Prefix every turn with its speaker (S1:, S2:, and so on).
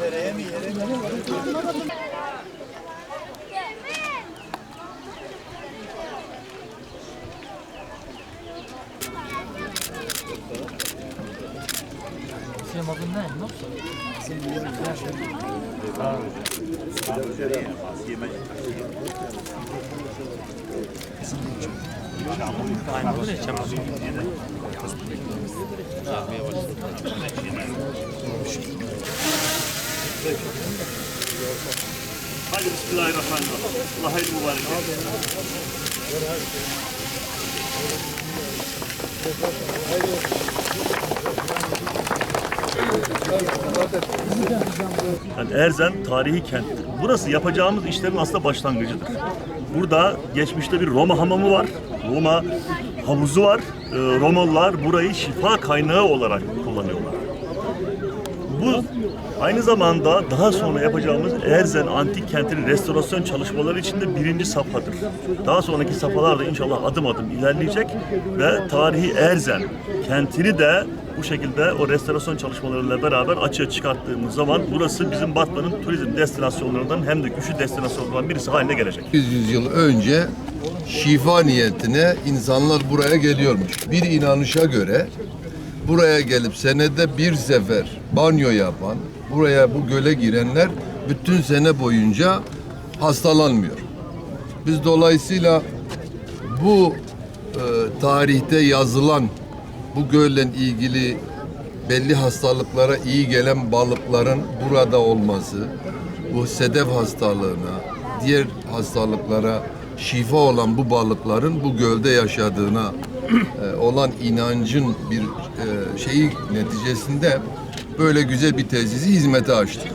S1: Nereye mi yere mi? Senin adın ne? Ne olsun?
S2: Hadi Bismillahirrahmanirrahim. Allah hayırlı mübarek eylesin. Yani Erzen tarihi kenttir. Burası yapacağımız işlerin aslında başlangıcıdır. Burada geçmişte bir Roma hamamı var. Roma havuzu var. Ee, Romalılar burayı şifa kaynağı olarak kullanıyorlar. Bu aynı zamanda daha sonra yapacağımız Erzen Antik Kenti'nin restorasyon çalışmaları için de birinci safhadır. Daha sonraki safhalarda inşallah adım adım ilerleyecek ve tarihi Erzen kentini de bu şekilde o restorasyon çalışmalarıyla beraber açığa çıkarttığımız zaman burası bizim Batman'ın turizm destinasyonlarından hem de güçlü destinasyonlardan birisi haline gelecek.
S3: 800 yıl önce şifa niyetine insanlar buraya geliyormuş. Bir inanışa göre buraya gelip senede bir sefer banyo yapan, buraya bu göle girenler bütün sene boyunca hastalanmıyor. Biz dolayısıyla bu e, tarihte yazılan bu gölle ilgili belli hastalıklara iyi gelen balıkların burada olması, bu sedef hastalığına, diğer hastalıklara şifa olan bu balıkların bu gölde yaşadığına olan inancın bir e, şeyi neticesinde böyle güzel bir tesisi hizmete açtık.